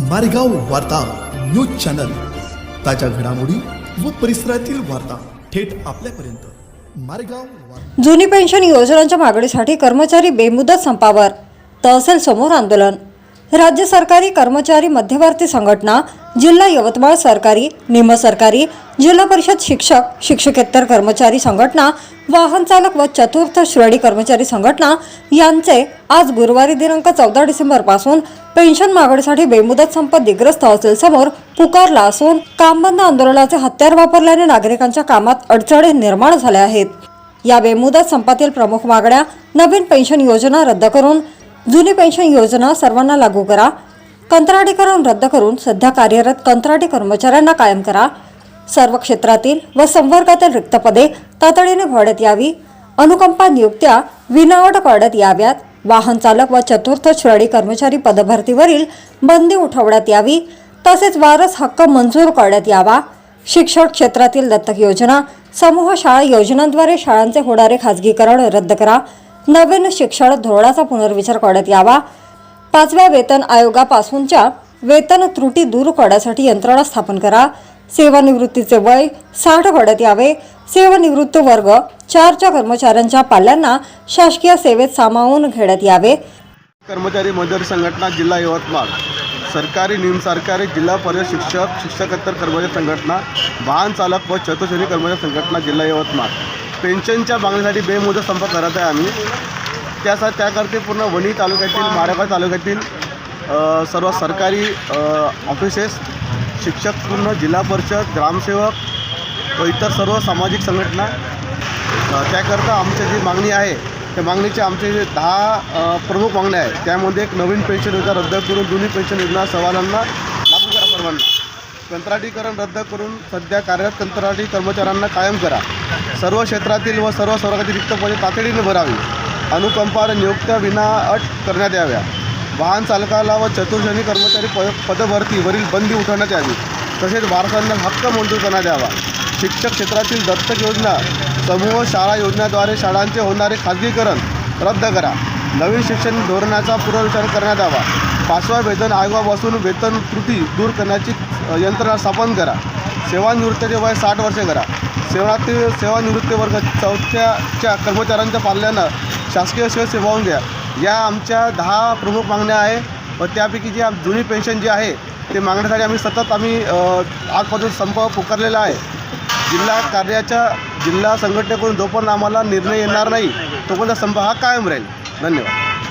मारेगाव वार्ता news channel. ताज्या घडामोडी व परिसरातील वार्ता थेट आपल्यापर्यंत. मारेगाव जुनी पेन्शन योजनांच्या मागणीसाठी कर्मचारी बेमुदत संपावर. तहसील समोर आंदोलन. राज्य सरकारी कर्मचारी मध्यवर्ती संघटना जिल्हा यवतमाळ सरकारी निम सरकारी जिल्हा परिषद शिक्षक शिक्षकेतर कर्मचारी संघटना वाहन चालक व चतुर्थ श्रेणी कर्मचारी संघटना यांचे आज गुरुवारी दिनांक चौदा डिसेंबरपासून पेन्शन मागणीसाठी बेमुदत संप दिग्रस्त तहसील पुकारला असून कामबंद आंदोलनाचे हत्यार वापरल्याने नागरिकांच्या कामात अडचणी निर्माण झाल्या आहेत. या बेमुदत संपातील प्रमुख मागण्या नवीन पेन्शन योजना रद्द करून जुनी पेन्शन योजना सर्वांना लागू करा. कंत्राटीकरण रद्द करून सध्या कार्यरत कंत्राटी कर्मचाऱ्यांना कायम करा. सर्व क्षेत्रातील व संवर्गातील रिक्त पदे तातडीने भरण्यात यावी. अनुकंपा नियुक्त्या विनावट करण्यात याव्यात. वाहन चालक व चतुर्थ श्रेणी कर्मचारी पदभरतीवरील बंदी उठवण्यात यावी. तसेच वारस हक्क मंजूर करण्यात यावा. शिक्षण क्षेत्रातील दत्तक योजना समूह शाळा योजनांद्वारे शाळांचे होणारे खाजगीकरण रद्द करा. नवीन शिक्षण धोरणाचा पुनर्विचार करण्यात यावा. पाचव्या वेतन आयोगापासूनच्या वेतन त्रुटी दूर करण्यासाठी यंत्रणा स्थापन करा. सेवानिवृत्तीचे वय साठ करण्यात यावे. सेवानिवृत्त वर्ग चारच्या कर्मचाऱ्यांच्या पाल्यांना शासकीय सेवेत सामावून घेण्यात यावे. कर्मचारी मजूर संघटना जिल्हा यवतमाळ सरकारी निमसरकारी जिल्हा परिषद शिक्षक शिक्षकेतर कर्मचारी संघटना वाहन चालक व चतुश्रेणी कर्मचारी संघटना जिल्हा यवतमाळ. पेन्शनच्या मागणीसाठी बेमुदत संप करत आहे आम्ही. त्यासाठी त्याकरते पूर्ण वणी तालुक्यातील मारेगाव तालुक्यातील सर्व सरकारी ऑफिसेस शिक्षक पूर्ण जिल्हा परिषद ग्रामसेवक व इतर सर्व सामाजिक संघटना त्याकरता आमची जी मागणी आहे त्या मागणीचे आमचे जे दहा प्रमुख मागण्या आहेत. त्यामध्ये एक नवीन पेन्शन योजना रद्द करून जुनी पेन्शन योजना सवालांना कंत्राटीकरण रद्द करून सध्या कार्यरत कंत्राटी कर्मचाऱ्यांना कायम करा. सर्व क्षेत्रातील व सर्व स्वर्गातील रिक्त पदे तातडीने भरावी. अनुकंपा नियुक्त्या विना अट करण्यात याव्या. वाहन चालकाला व चतुर्श्रेणी कर्मचारी पद पदभरतीवरील बंदी उठवण्यात यावी. तसेच वारसांना हक्क मंजूर करण्यात यावा. शिक्षक क्षेत्रातील दत्तक योजना समूह शाळा योजनेद्वारे शाळांचे होणारे खाजगीकरण रद्द करा. नवीन शिक्षण धोरणाचा पुनर्विचार करण्यात यावा. पाचव्या वेतन आयोगापासून वेतन त्रुटी दूर करण्याची यंत्रणा स्थापन करा. सेवानिवृत्तीचे वय साठ वर्षे करा. सेवातील सेवानिवृत्ती वर्ग चौथ्याच्या कर्मचाऱ्यांच्या पाल्यांना शासकीय सेवा सेवावून द्या या आमच्या दहा प्रमुख मागण्या आहे व त्यापैकी जी आम जुनी पेन्शन जी आहे ते मागण्यासाठी आम्ही सतत आम्ही आजपासून संप पुकारलेला आहे. जिल्हा कार्याच्या जिल्हा संघटनेकडून जोपर्यंत आम्हाला निर्णय येणार नाही तोपर्यंत संप हा कायम राहील. धन्यवाद.